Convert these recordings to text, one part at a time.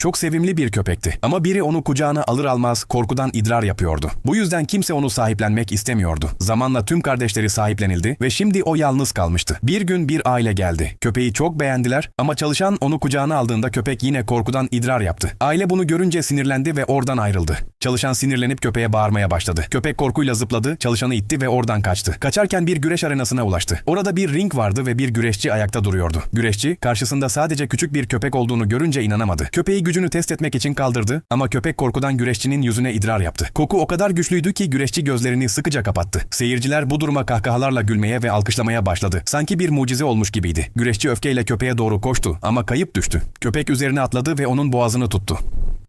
Çok sevimli bir köpekti ama biri onu kucağına alır almaz korkudan idrar yapıyordu. Bu yüzden kimse onu sahiplenmek istemiyordu. Zamanla tüm kardeşleri sahiplenildi ve şimdi o yalnız kalmıştı. Bir gün bir aile geldi. Köpeği çok beğendiler ama çalışan onu kucağına aldığında köpek yine korkudan idrar yaptı. Aile bunu görünce sinirlendi ve oradan ayrıldı. Çalışan sinirlenip köpeğe bağırmaya başladı. Köpek korkuyla zıpladı, çalışanı itti ve oradan kaçtı. Kaçarken bir güreş arenasına ulaştı. Orada bir ring vardı ve bir güreşçi ayakta duruyordu. Güreşçi karşısında sadece küçük bir köpek olduğunu görünce inanamadı. Köpeği gücünü test etmek için kaldırdı ama köpek korkudan güreşçinin yüzüne idrar yaptı. Koku o kadar güçlüydü ki güreşçi gözlerini sıkıca kapattı. Seyirciler bu duruma kahkahalarla gülmeye ve alkışlamaya başladı. Sanki bir mucize olmuş gibiydi. Güreşçi öfkeyle köpeğe doğru koştu ama kayıp düştü. Köpek üzerine atladı ve onun boğazını tuttu.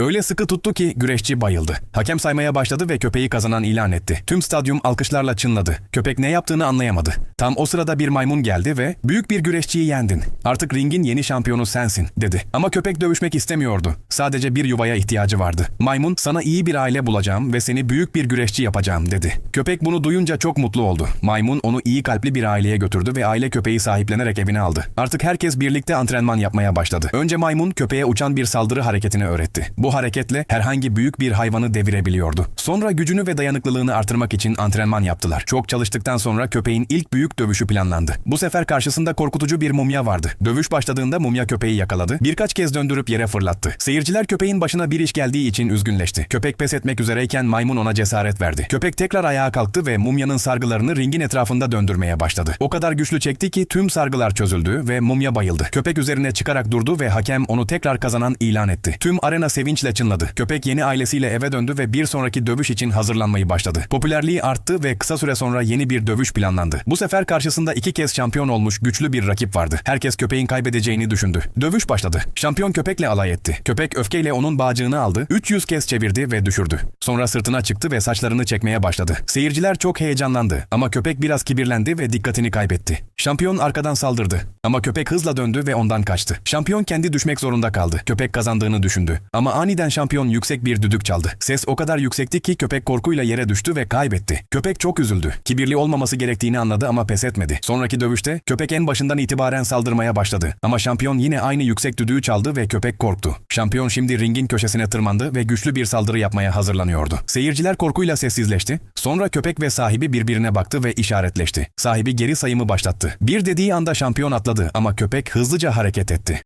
Öyle sıkı tuttu ki güreşçi bayıldı. Hakem saymaya başladı ve köpeği kazanan ilan etti. Tüm stadyum alkışlarla çınladı. Köpek ne yaptığını anlayamadı. Tam o sırada bir maymun geldi ve "Büyük bir güreşçiyi yendin. Artık ringin yeni şampiyonu sensin." dedi. Ama köpek dövüşmek istemiyordu. Sadece bir yuvaya ihtiyacı vardı. Maymun, "Sana iyi bir aile bulacağım ve seni büyük bir güreşçi yapacağım." dedi. Köpek bunu duyunca çok mutlu oldu. Maymun onu iyi kalpli bir aileye götürdü ve aile köpeği sahiplenerek evine aldı. Artık herkes birlikte antrenman yapmaya başladı. Önce maymun köpeğe uçan bir saldırı hareketini öğretti. Bu hareketle herhangi büyük bir hayvanı devirebiliyordu. Sonra gücünü ve dayanıklılığını artırmak için antrenman yaptılar. Çok çalıştıktan sonra köpeğin ilk büyük dövüşü planlandı. Bu sefer karşısında korkutucu bir mumya vardı. Dövüş başladığında mumya köpeği yakaladı. Birkaç kez döndürüp yere fırlattı. Seyirciler köpeğin başına bir iş geldiği için üzgünleşti. Köpek pes etmek üzereyken maymun ona cesaret verdi. Köpek tekrar ayağa kalktı ve mumyanın sargılarını ringin etrafında döndürmeye başladı. O kadar güçlü çekti ki tüm sargılar çözüldü ve mumya bayıldı. Köpek üzerine çıkarak durdu ve hakem onu tekrar kazanan ilan etti. Tüm arena sevinçle çınladı. Köpek yeni ailesiyle eve döndü ve bir sonraki dövüş için hazırlanmayı başladı. Popülerliği arttı ve kısa süre sonra yeni bir dövüş planlandı. Bu sefer karşısında iki kez şampiyon olmuş güçlü bir rakip vardı. Herkes köpeğin kaybedeceğini düşündü. Dövüş başladı. Şampiyon köpekle alay etti. Köpek öfkeyle onun bağcığını aldı, 300 kez çevirdi ve düşürdü. Sonra sırtına çıktı ve saçlarını çekmeye başladı. Seyirciler çok heyecanlandı ama köpek biraz kibirlendi ve dikkatini kaybetti. Şampiyon arkadan saldırdı ama köpek hızla döndü ve ondan kaçtı. Şampiyon kendi düşmek zorunda kaldı. Köpek kazandığını düşündü. Ama aniden şampiyon yüksek bir düdük çaldı. Ses o kadar yüksekti ki köpek korkuyla yere düştü ve kaybetti. Köpek çok üzüldü. Kibirli olmaması gerektiğini anladı ama pes etmedi. Sonraki dövüşte köpek en başından itibaren saldırmaya başladı. Ama şampiyon yine aynı yüksek düdüğü çaldı ve köpek korktu. Şampiyon şimdi ringin köşesine tırmandı ve güçlü bir saldırı yapmaya hazırlanıyordu. Seyirciler korkuyla sessizleşti. Sonra köpek ve sahibi birbirine baktı ve işaretleşti. Sahibi geri sayımı başlattı. Bir dediği anda şampiyon atladı ama köpek hızlıca hareket etti.